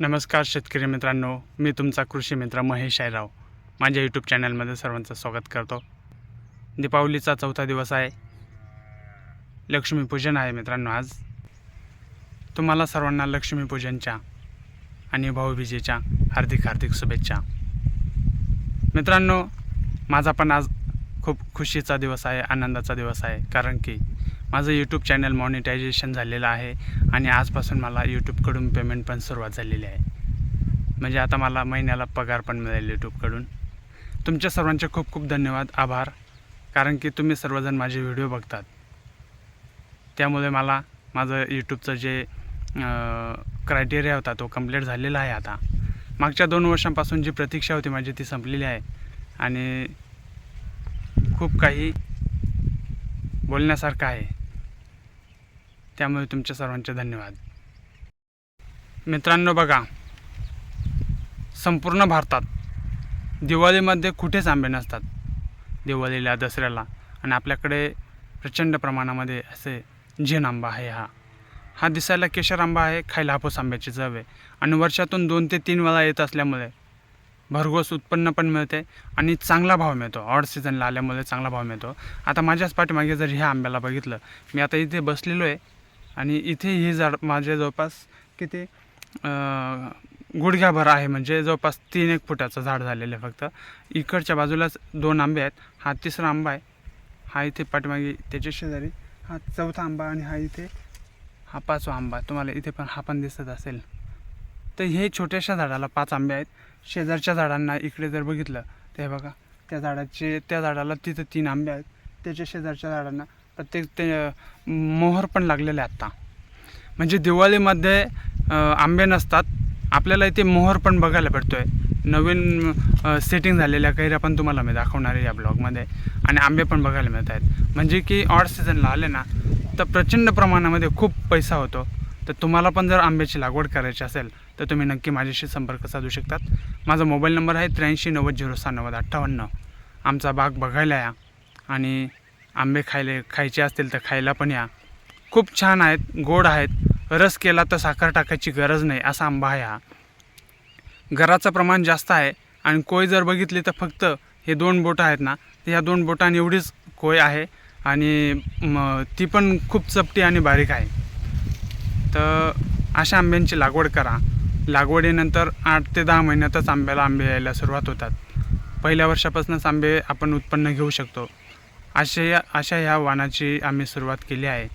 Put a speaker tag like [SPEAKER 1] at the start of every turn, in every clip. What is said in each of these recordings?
[SPEAKER 1] नमस्कार शेतकरी मित्रांनो मी तुमचा कृषी मित्र महेश आयराव. माझ्या यूट्यूब चॅनलमध्ये सर्वांचं स्वागत करतो. दीपावलीचा चौथा दिवस आहे. लक्ष्मीपूजन आहे मित्रांनो आज. तुम्हाला सर्वांना लक्ष्मीपूजनच्या आणि भाऊबीजेच्या हार्दिक हार्दिक शुभेच्छा. मित्रांनो माझा पण आज खूप खुशीचा दिवस आहे आनंदाचा दिवस आहे कारण की माझं यूट्यूब चॅनल मॉनिटायझेशन झालेलं आहे आणि आजपासून मला यूट्यूबकडून पेमेंट पण सुरुवात झालेली आहे. म्हणजे आता मला महिन्याला पगार पण मिळेल यूट्यूबकडून तुमच्या सर्वांचे खूप खूप धन्यवाद आभार. कारण की तुम्ही सर्वजण माझे व्हिडिओ बघतात. त्यामुळे मला माझं यूट्यूबचं जे क्रायटेरिया होता तो कंप्लीट झालेला आहे आता. मागच्या दोन वर्षांपासून जी प्रतीक्षा होती माझी ती संपलेली आहे. आणि खूप काही बोलण्यासारखं आहे. त्यामुळे तुमच्या सर्वांचे धन्यवाद. मित्रांनो बघा संपूर्ण भारतात दिवाळीमध्ये कुठेच आंबे नसतात? दिवाळीला दसऱ्याला आणि आपल्याकडे प्रचंड प्रमाणामध्ये असे झेन आंबा आहे हा. हा दिसायला केशर आंबा आहे खायला हापूस आंब्याची चव आहे. आणि वर्षातून दोन ते तीन वेळा येत असल्यामुळे भरघोस उत्पन्न पण मिळते आणि चांगला भाव मिळतो. ऑड सीझनला आल्यामुळे चांगला भाव मिळतो. आता माझ्याच पाठीमागे जर ह्या आंब्याला बघितलं मी आता इथे बसलेलो आहे. आणि इथे ही झाड माझ्या जवळपास किती गुडघ्याभर आहे. म्हणजे जवळपास तीन एक फुटाचं झाड झालेलं आहे फक्त. इकडच्या बाजूलाच दोन आंबे आहेत. हा तिसरा आंबा आहे. हा इथे पाठीमागे त्याच्या शेजारी हा चौथा आंबा आणि हा इथे हा पाचवा आंबा. तुम्हाला इथे पण हा पण दिसत असेल. तर हे छोट्याशा झाडाला पाच आंबे आहेत. शेजारच्या झाडांना इकडे जर बघितलं तर हे बघा त्या झाडाचे त्या झाडाला तिथं तीन आंबे आहेत. त्याच्या शेजारच्या झाडांना प्रत्येक ते मोहर पण लागलेले आहे आत्ता म्हणजे दिवाळीमध्ये आंबे नसतात. आपल्याला इथे मोहर पण बघायला भेटतो आहे नवीन सेटिंग झालेल्या कैऱ्या पण तुम्हाला मी दाखवणार आहे या ब्लॉगमध्ये आणि आंबे पण बघायला मिळत आहेत. म्हणजे की ऑड सीझनला आले ना तर प्रचंड प्रमाणामध्ये खूप पैसा होतो. तर तुम्हाला पण जर आंब्याची लागवड करायची असेल तर तुम्ही नक्की माझ्याशी संपर्क साधू शकतात. माझा मोबाईल नंबर आहे त्र्याऐंशी नव्वद झिरो सहा नव्वद अठ्ठावन्न. आमचा बाग बघायला या. आणि आंबे खायले खायचे असतील तर खायला पण या. खूप छान आहेत गोड आहेत. रस केला तर साखर टाकायची गरज नाही असा आंबा आहे हा. गराचं प्रमाण जास्त आहे आणि कोय जर बघितली तर फक्त हे दोन बोटं आहेत ना तर ह्या दोन बोटांनी एवढीच कोय आहे आणि ती पण खूप चपटी आणि बारीक आहे. तर अशा आंब्यांची लागवड करा. लागवडीनंतर आठ ते दहा महिन्यातच आंब्याला आंबे यायला सुरुवात होतात. पहिल्या वर्षापासूनच आंबे आपण उत्पन्न घेऊ शकतो. असे या अशा ह्या वाणाची आम्ही सुरुवात केली आहे.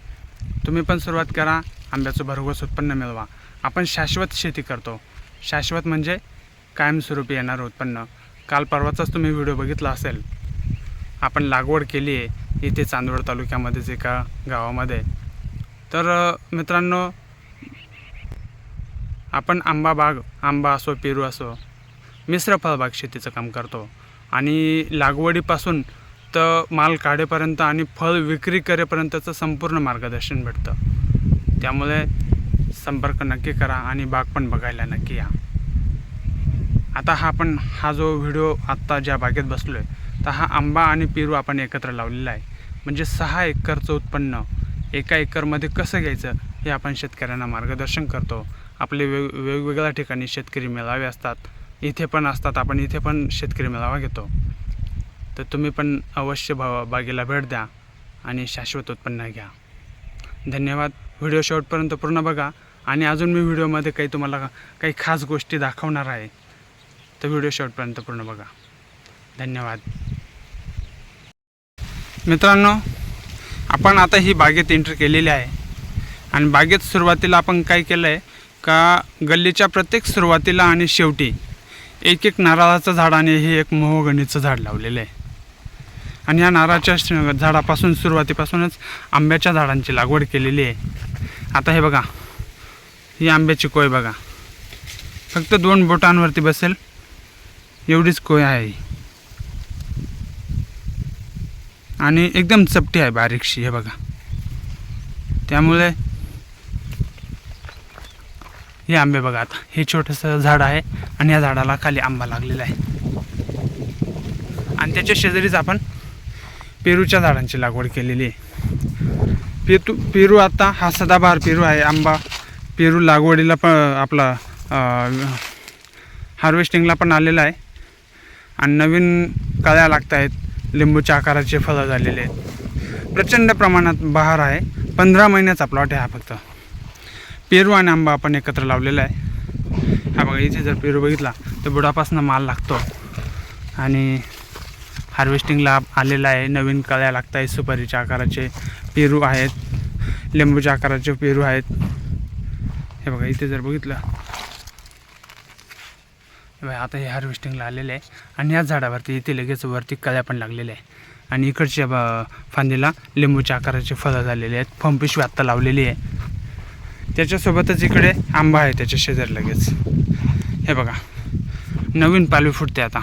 [SPEAKER 1] तुम्ही पण सुरुवात करा आंब्याचं भरघोस उत्पन्न मिळवा. आपण शाश्वत शेती करतो. शाश्वत म्हणजे कायमस्वरूपी येणारं उत्पन्न. काल परवाचाच तुम्ही व्हिडिओ बघितला असेल. आपण लागवड केली आहे इथे चांदवड तालुक्यामध्येच एका गावामध्ये. तर मित्रांनो आपण आंबा बाग आंबा असो पेरू असो मिश्र फळबाग शेतीचं काम करतो. आणि लागवडीपासून माल काढेपर्यंत आणि फळ विक्री करेपर्यंतचं संपूर्ण मार्गदर्शन भेटतं. त्यामुळे संपर्क नक्की करा आणि बाग पण बघायला नक्की या. आता हा आपण हा जो व्हिडिओ आत्ता ज्या बागेत बसलो आहे तर हा आंबा आणि पेरू आपण एकत्र लावलेला आहे. म्हणजे सहा एकरचं उत्पन्न एका एकरमध्ये कसं घ्यायचं हे आपण शेतकऱ्यांना मार्गदर्शन करतो. आपले वेग वेगवेगळ्या ठिकाणी शेतकरी मेळावे असतात इथे पण असतात आपण इथे पण शेतकरी मेळावा घेतो. तर तुम्ही पण अवश्य भावा बागेला भेट द्या आणि शाश्वत उत्पन्न घ्या. धन्यवाद. व्हिडिओ शेवटपर्यंत पूर्ण बघा आणि अजून मी व्हिडिओमध्ये काही तुम्हाला काही खास गोष्टी दाखवणार आहे तर व्हिडिओ शेवटपर्यंत पूर्ण बघा. धन्यवाद. मित्रांनो आपण आता ही बागेत एंट्री केलेली आहे. आणि बागेत सुरुवातीला आपण काय केलं आहे का गल्लीच्या प्रत्येक सुरुवातीला आणि शेवटी एक एक नारळाचं झाड आणि हे एक मोहगणीचं झाड लावलेलं आहे. आणि या नारळाच्या झाडापासून सुरुवातीपासूनच आंब्याच्या झाडांची लागवड केलेली आहे. आता हे बघा ही आंब्याची कोय बघा. फक्त दोन बोटांवरती बसेल एवढीच कोय आहे आणि एकदम चपटी आहे बारीकशी हे बघा. त्यामुळे हे आंबे बघा आता हे छोटंसं झाड आहे आणि या झाडाला खाली आंबा लागलेला आहे. आणि त्याच्या शेजारीच आपण पेरूच्या झाडांची लागवड केलेली आहे. पेतू पेरू आता हा सदाबहार पेरू आहे आंबा. पेरू लागवडीला पण आपला हार्वेस्टिंगला पण आलेला आहे. आणि नवीन कळ्या लागत आहेत लिंबूच्या आकाराचे फळं झालेले आहेत. प्रचंड प्रमाणात बहार आहे. पंधरा महिन्याचा प्लॉट आहे हा फक्त. पेरू आणि आंबा आपण एकत्र लावलेला आहे. हा बघा इथे जर पेरू बघितला तर बुडापासून माल लागतो. आणि हार्वेस्टिंगला आलेला आहे. नवीन कळ्या लागत आहेत सुपारीच्या आकाराचे पेरू आहेत लिंबूच्या आकाराचे पेरू आहेत. हे बघा इथे जर बघितलं. बघा आता हे हार्वेस्टिंगला आलेलं आहे. आणि याच झाडावरती इथे लगेच वरती कळ्या पण लागलेल्या आहे आणि इकडच्या फांदीला लिंबूच्या आकाराचे फळं झालेले आहेत. फंपिशवी आत्ता लावलेली आहे. त्याच्यासोबतच इकडे आंबा आहे त्याच्या शेजारी लगेच. हे बघा नवीन पालवी फुटते आता.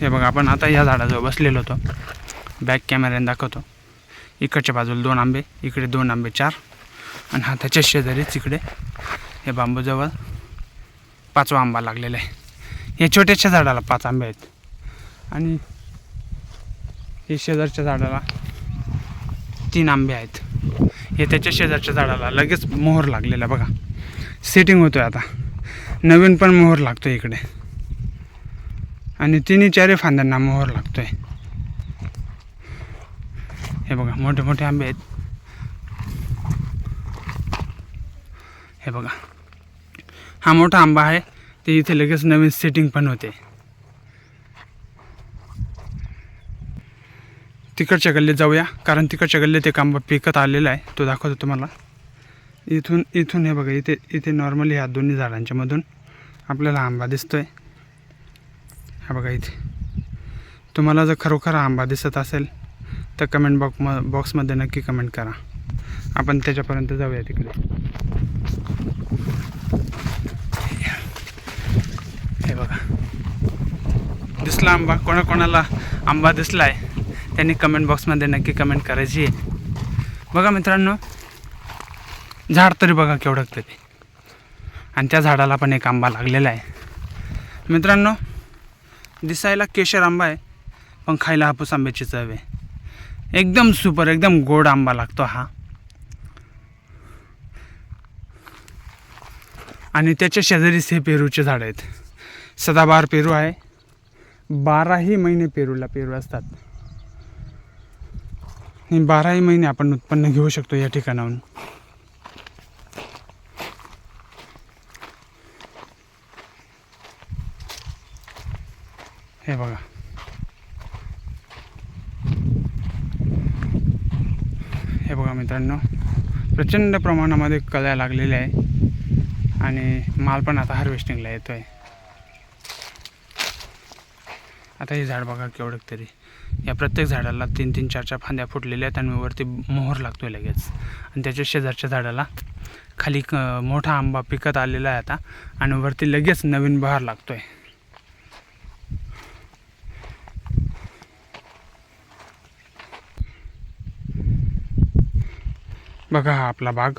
[SPEAKER 1] हे बघा आपण आता या झाडाजवळ बसलेलो होतो. बॅक कॅमेऱ्याने दाखवतो. इकडच्या बाजूला दोन आंबे इकडे दोन आंबे चार आणि हा त्याच्या शेजारीच इकडे हे बांबूजवळ पाचवा आंबा लागलेला आहे. या छोट्याशा झाडाला पाच आंबे आहेत. आणि हे शेजारच्या झाडाला तीन आंबे आहेत. हे त्याच्या शेजारच्या झाडाला लगेच मोहर लागलेला आहे बघा. सेटिंग होतोय आता. नवीन पण मोहर लागतो इकडे. आणि तिन्ही चारही फांद्यांना मोहर लागतो आहे हे बघा मोठे मोठे आंबे आहेत. हे बघा. हा मोठा आंबा आहे ते इथे लगेच नवीन सेटिंग पण होते. तिकडच्या गल्लीत जाऊया कारण तिकडच्या गल्लीत एक आंबा पिकत आलेला आहे तो दाखवतो तुम्हाला. इथून इथून हे बघा इथे इथे नॉर्मली ह्या दोन्ही झाडांच्या मधून आपल्याला आंबा दिसतोय. हा बघा इथे. तुम्हाला जर खरोखर आंबा दिसत असेल तर कमेंट बॉक्स म बॉक्समध्ये नक्की कमेंट करा. आपण त्याच्यापर्यंत जाऊया तिकडे. हे बघा. दिसला आंबा? कोणाकोणाला आंबा दिसला आहे त्यांनी कमेंट बॉक्समध्ये नक्की कमेंट करायची आहे. बघा मित्रांनो झाड तरी बघा केवढं ते आणि त्या झाडाला पण एक आंबा लागलेला आहे. मित्रांनो दिसायला केशर आंबा आहे पण खायला हापूस आंब्याची चव आहे. एकदम सुपर एकदम गोड आंबा लागतो हा. आणि त्याच्या शेजारीच हे पेरूचे झाड आहेत. सदाबहार पेरू आहे. बाराही महिने पेरूला पेरू असतात. आणि बाराही महिने आपण उत्पन्न घेऊ शकतो या ठिकाणाहून. हे बघा. हे बघा मित्रांनो प्रचंड प्रमाणामध्ये कळ्या लागलेल्या आहे आणि माल पण आता हार्वेस्टिंगला येतो आहे आता हे झाड बघा केवढं तरी. या प्रत्येक झाडाला तीन तीन चार चार फांद्या फुटलेल्या आहेत आणि वरती मोहर लागतो आहे लगेच. आणि त्याच्या शेजारच्या झाडाला खाली क मोठा आंबा पिकत आलेला आहे आता आणि वरती लगेच नवीन बहार लागतो आहे बघा हा आपला बाग.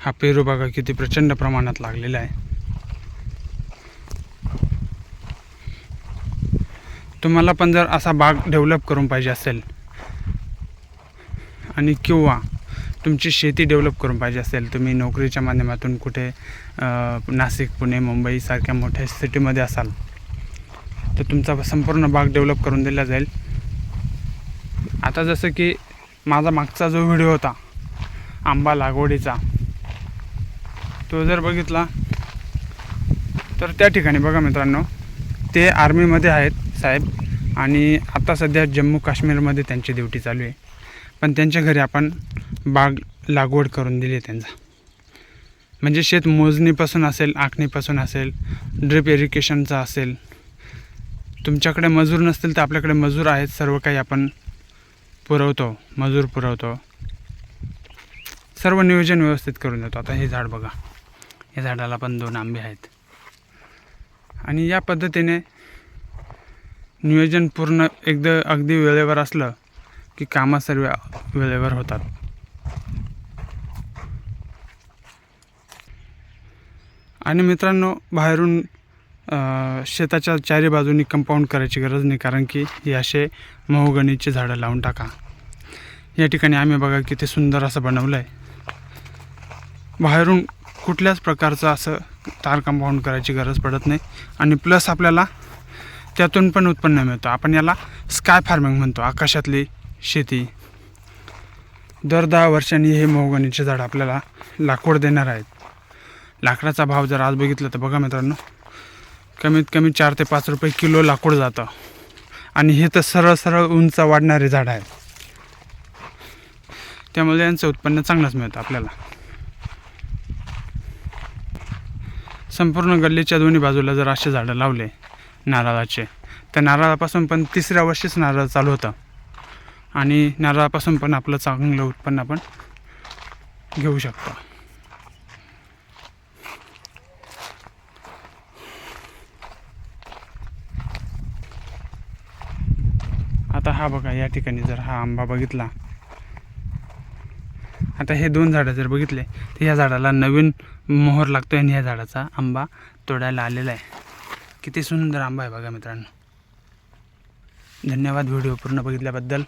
[SPEAKER 1] हा पेरू बघा किती प्रचंड प्रमाणात लागलेला आहे. तुम्हाला पण जर असा बाग डेव्हलप करून पाहिजे असेल आणि किंवा तुमची शेती डेव्हलप करून पाहिजे असेल तुम्ही नोकरीच्या माध्यमातून कुठे नाशिक पुणे मुंबईसारख्या मोठ्या सिटीमध्ये असाल तर तुमचा संपूर्ण बाग डेव्हलप करून दिला जाईल. आता जसं की माझा मागचा जो व्हिडिओ होता आंबा लागवडीचा. तो जर बघितला तर त्या ठिकाणी बघा मित्रांनो ते आर्मीमध्ये आहेत साहेब. आणि आता सध्या जम्मू काश्मीरमध्ये त्यांची ड्युटी चालू आहे. पण त्यांच्या घरी आपण बाग लागवड करून दिली आहे त्यांचा. म्हणजे शेत मोजणीपासून असेल आखणीपासून असेल ड्रिप इरिगेशनचा असेल. तुमच्याकडे मजूर नसतील तर आपल्याकडे मजूर आहेत सर्व काही आपण पुरवतो मजूर पुरवतो. सर्व नियोजन व्यवस्थित करून देतो. आता हे झाड बघा. या झाडाला पण दोन आंबे आहेत. आणि या पद्धतीने नियोजन पूर्ण एकदा अगदी वेळेवर असलं की कामं सर्व वेळेवर होतात. आणि मित्रांनो बाहेरून शेताच्या चारी बाजूनी कंपाऊंड करायची गरज नाही कारण की हे असे महोगणीचे झाडं लावून टाका. या ठिकाणी आम्ही बघा किती सुंदर असं बनवलं आहे बाहेरून कुठल्याच प्रकारचं असं तार कंपाऊंड करायची गरज पडत नाही. आणि प्लस आपल्याला त्यातून पण उत्पन्न मिळतं. आपण याला स्काय फार्मिंग म्हणतो. आकाशातली शेती. दर दहा वर्षांनी हे मोहगणीचे झाड आपल्याला लाकूड देणार आहेत. लाकडाचा भाव जर आज बघितलं तर बघा मित्रांनो कमीत कमी चार ते पाच रुपये किलो लाकूड जातं. आणि हे तर सरळ सरळ उंच वाढणारे झाड आहे त्यामुळे यांचं उत्पन्न चांगलंच मिळतं आपल्याला. संपूर्ण गल्लीच्या दोन्ही बाजूला जर असे झाडं लावले नारळाचे तर नारळापासून पण तिसऱ्या वर्षीच नारळ चालू होतं. आणि नारळापासून पण आपलं चांगलं उत्पन्न आपण घेऊ शकतो. आता हा बघा या ठिकाणी जर हा आंबा बघितला आता हे दोन झाडं जर बघितले तर ह्या झाडाला नवीन मोहर लागतो आणि ह्या झाडाचा आंबा तोडायला आलेला आहे. किती सुंदर आंबा आहे बघा मित्रांनो. धन्यवाद व्हिडिओ पूर्ण बघितल्याबद्दल.